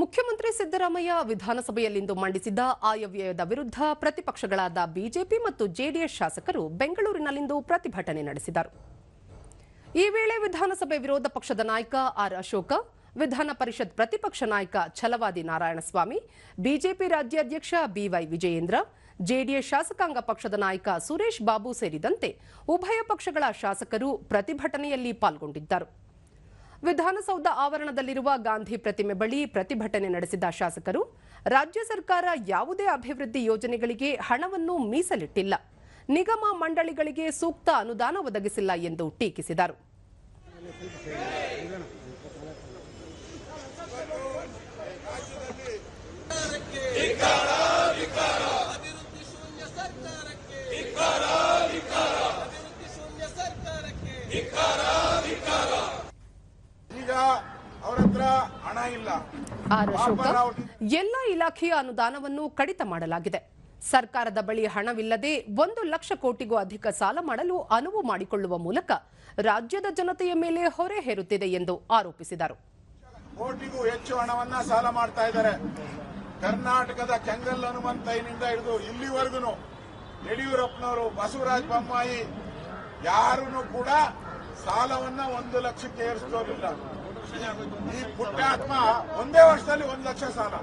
ಮುಖ್ಯಮಂತ್ರಿ ಸಿದ್ದರಾಮಯ್ಯ ವಿಧಾನಸಭೆಯಲ್ಲಿಂದು ಮಂಡಿಸಿದ ಆಯವ್ಯಯದ ವಿರುದ್ಧ ಪ್ರತಿಪಕ್ಷಗಳಾದ ಬಿಜೆಪಿ ಮತ್ತು ಜೆಡಿಎಸ್ ಶಾಸಕರು ಬೆಂಗಳೂರಿನಲ್ಲಿಂದು ಪ್ರತಿಭಟನೆ ನಡೆಸಿದರು. ಈ ವೇಳೆ ವಿಧಾನಸಭೆ ವಿರೋಧ ಪಕ್ಷದ ನಾಯಕ ಆರ್ ಅಶೋಕ, ವಿಧಾನ ಪರಿಷತ್ ಪ್ರತಿಪಕ್ಷ ನಾಯಕ ಛಲವಾದಿ ನಾರಾಯಣಸ್ವಾಮಿ, ಬಿಜೆಪಿ ರಾಜ್ಯಾಧ್ಯಕ್ಷ ಬಿವೈ ವಿಜಯೇಂದ್ರ, ಜೆಡಿಎಸ್ ಶಾಸಕಾಂಗ ಪಕ್ಷದ ನಾಯಕ ಸುರೇಶ್ ಬಾಬು ಸೇರಿದಂತೆ ಉಭಯ ಪಕ್ಷಗಳ ಶಾಸಕರು ಪ್ರತಿಭಟನೆಯಲ್ಲಿ ಪಾಲ್ಗೊಂಡಿದ್ದರು. ವಿಧಾನಸೌಧ ಆವರಣದಲ್ಲಿರುವ ಗಾಂಧಿ ಪ್ರತಿಮೆ ಬಳಿ ಪ್ರತಿಭಟನೆ ನಡೆಸಿದ ಶಾಸಕರು, ರಾಜ್ಯ ಸರ್ಕಾರ ಯಾವುದೇ ಅಭಿವೃದ್ಧಿ ಯೋಜನೆಗಳಿಗೆ ಹಣವನ್ನು ಮೀಸಲಿಟ್ಟಿಲ್ಲ. ನಿಗಮ ಮಂಡಳಿಗಳಿಗೆ ಸೂಕ್ತ ಅನುದಾನ ಒದಗಿಸಿಲ್ಲ ಎಂದು ಟೀಕಿಸಿದರು. ಸರ್ಕಾರಕ್ಕೆ. ಆರ್ ಅಶೋಕ ಎಲ್ಲ ಇಲಾಖೆಯ ಅನುದಾನವನ್ನು ಕಡಿತ ಮಾಡಲಾಗಿದೆ. ಸರ್ಕಾರದ ಬಳಿ ಹಣವಿಲ್ಲದೆ ಒಂದು ಲಕ್ಷ ಕೋಟಿಗೂ ಅಧಿಕ ಸಾಲ ಮಾಡಲು ಅನುವು ಮಾಡಿಕೊಳ್ಳುವ ಮೂಲಕ ರಾಜ್ಯದ ಜನತೆಯ ಮೇಲೆ ಹೊರೆ ಹೇರುತ್ತಿದೆ ಎಂದು ಆರೋಪಿಸಿದರು. ಕೋಟಿಗೂ ಹೆಚ್ಚು ಹಣವನ್ನ ಸಾಲ ಮಾಡ್ತಾ ಇದ್ದಾರೆ. ಕರ್ನಾಟಕದ ಕೆಂಗಲ್ ಹನುಮಂತಯ್ಯನಿಂದ ಹಿಡಿದು ಇಲ್ಲಿವರೆಗೂ ಯಡಿಯೂರಪ್ಪನವರು ಬಸವರಾಜ ಬೊಮ್ಮಾಯಿ ಯಾರೂ ಕೂಡ ಸಾಲವನ್ನ ಒಂದು ಲಕ್ಷಕ್ಕೆ ಏರಿಸ್ತೋರಿಲ್ಲ ಈ ಪುಟ್ಟಾತ್ಮ ಒಂದೇ ವರ್ಷದಲ್ಲಿ ಒಂದು ಲಕ್ಷ ಸಾಲ.